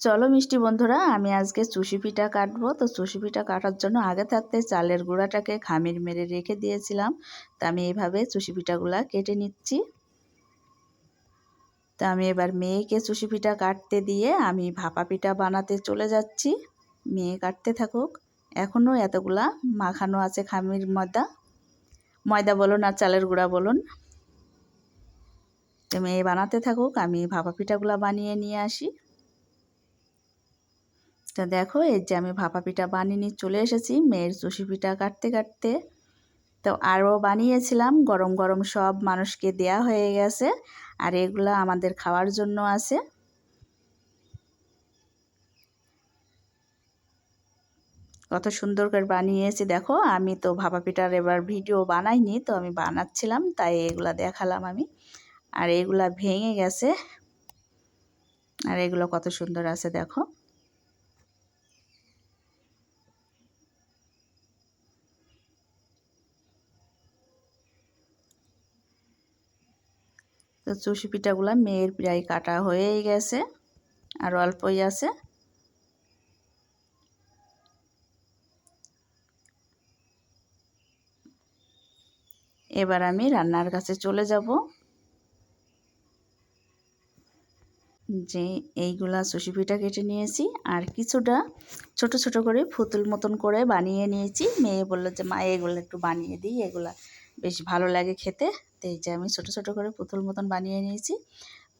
চলো মিষ্টি বন্ধুরা, আমি আজকে চুষি পিঠা কাটবো। তো চুষি পিঠা কাটার জন্য আগে থাকতে চালের গুঁড়াটাকে খামির মেরে রেখে দিয়েছিলাম। তা আমি এইভাবে চুষি পিঠাগুলা কেটে নিচ্ছি। তো আমি এবার মেয়েকে চুষি পিঠা কাটতে দিয়ে আমি ভাপা পিঠা বানাতে চলে যাচ্ছি। মেয়ে কাটতে থাকুক, এখনও এতগুলা মাখানো আছে খামির ময়দা। ময়দা বলুন আর চালের গুঁড়া বলুন। তো মেয়ে বানাতে থাকুক, আমি ভাপা পিঠাগুলা বানিয়ে নিয়ে আসি। তো দেখো, এই যে আমি ভাপা পিঠা বানিয়ে নিয়ে চলে এসেছি, মেয়ের চুষি পিঠা কাটতে কাটতে। তো আরও বানিয়েছিলাম, গরম গরম সব মানুষকে দেয়া হয়ে গেছে, আর এগুলো আমাদের খাওয়ার জন্য আছে। কত সুন্দর করে বানিয়েছি দেখো, আমি তো ভাপা পিঠার এবার ভিডিও বানাইনি, তো আমি বানাচ্ছিলাম, তাই এগুলা দেখালাম আমি। আর এগুলা ভেঙে গেছে, আর এগুলো কত সুন্দর আছে দেখো। তো চুষি পিঠাগুলো মেয়ের প্রায় কাটা হয়েই গেছে, আর অল্পই আছে। এবার আমি রান্নার কাছে চলে যাব। যে এইগুলা চুষি পিঠা কেটে নিয়েছি, আর কিছুটা ছোট ছোট করে ফুতুল মতন করে বানিয়ে নিয়েছি। মেয়ে বলল যে, মা, এগুলো একটু বানিয়ে দিই, এগুলা বেশ ভালো লাগে খেতে। তো এই যে আমি ছোটো ছোটো করে পুতুল মতন বানিয়ে নিয়েছি।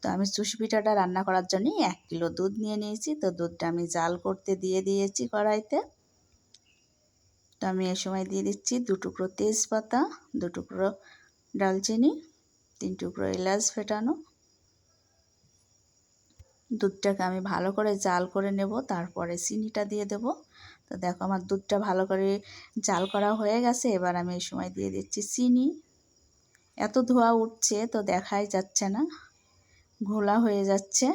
তো আমি চুষি পিঠাটা রান্না করার জন্য এক কিলো দুধ নিয়ে নিয়েছি। তো দুধটা আমি জাল করতে দিয়ে দিয়েছি কড়াইতে। তো আমি এ সময় দিয়ে দিচ্ছি দু টুকরো তেজপাতা, দু টুকরো ডালচিনি, তিন টুকরো এলাচ ফেটানো। দুধটাকে আমি ভালো করে জাল করে নেব, তারপরে চিনিটা দিয়ে দেব। তো দেখো আমার দুধটা ভালো করে জাল করা হয়ে গেছে। এবার আমি এই সময় দিয়ে দিচ্ছি চিনি। এত ধোয়া উঠছে তো দেখাই যাচ্ছে না। ঘোলা হয়ে যাচ্ছে।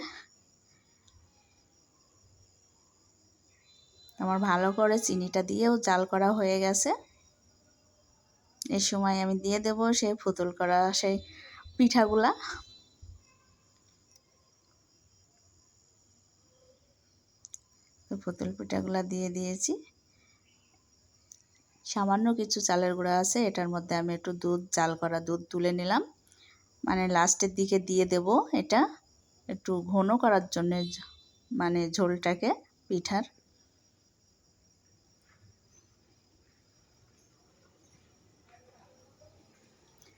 আমার ভালো করে চিনিটা দিয়েও জাল করা হয়ে গেছে। এই সময় আমি দিয়ে দেব সেই ফুতুল করা সেই পিঠাগুলা। ফুতুল পিঠাগুলা দিয়ে দিয়েছি। সামান্য কিছু চালের গুঁড়া আছে, এটার মধ্যে আমি একটু দুধ, জাল করা দুধ তুলে নিলাম। মানে লাস্টের দিকে দিয়ে দেব এটা একটু ঘন করার জন্য মানে ঝোলটাকে, পিঠার।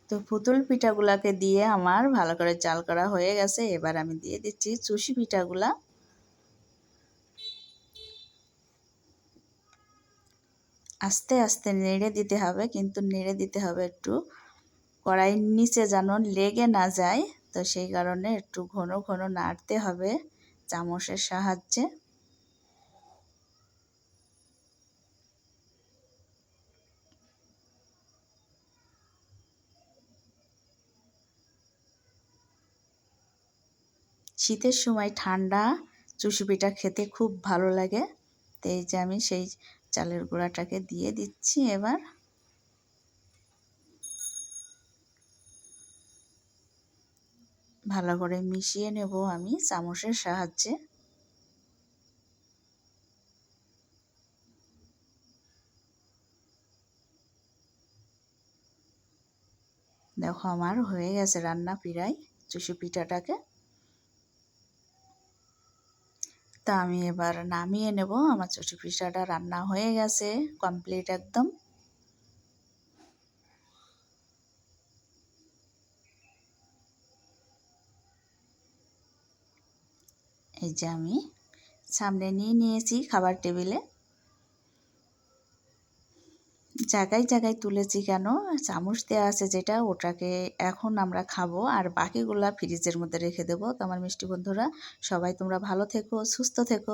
তো পুতুল পিঠাগুলাকে দিয়ে আমার ভালো করে চাল করা হয়ে গেছে, এবার আমি দিয়ে দিচ্ছি চুষি পিঠাগুলা। আস্তে আস্তে নেড়ে দিতে হবে, কিন্তু নেড়ে দিতে হবে একটু। কড়াইয়ের নিচে যেন লেগে না যায়, তো সেই কারণে একটু ঘন ঘন নাড়তে হবে চামচের সাহায্যে। শীতের সময় ঠান্ডা চুষি খেতে খুব ভালো লাগে, তো এই যে আমি সেই চালের গুঁড়াটাকে দিয়ে দিচ্ছি এবার। ভালো করে মিশিয়ে নেব আমি চামচের সাহায্যে। দেখো আমার হয়ে গেছে রান্না পিড়াই চুষি পিঠাটাকে তা আমি এবার নামিয়ে নেব। আমার চটি পিঠাটা রান্না হয়ে গেছে কমপ্লিট একদম। এই যে আমি সামনে নিয়ে নিয়েছি খাবার টেবিলে। জায়গায় জায়গায় তুলেছি কেন? চামচ দেওয়া আছে যেটা, ওটাকে এখন আমরা খাব আর বাকিগুলা ফ্রিজের মধ্যে রেখে দেবো। তো আমার মিষ্টি বন্ধুরা, সবাই তোমরা ভালো থেকো, সুস্থ থেকো।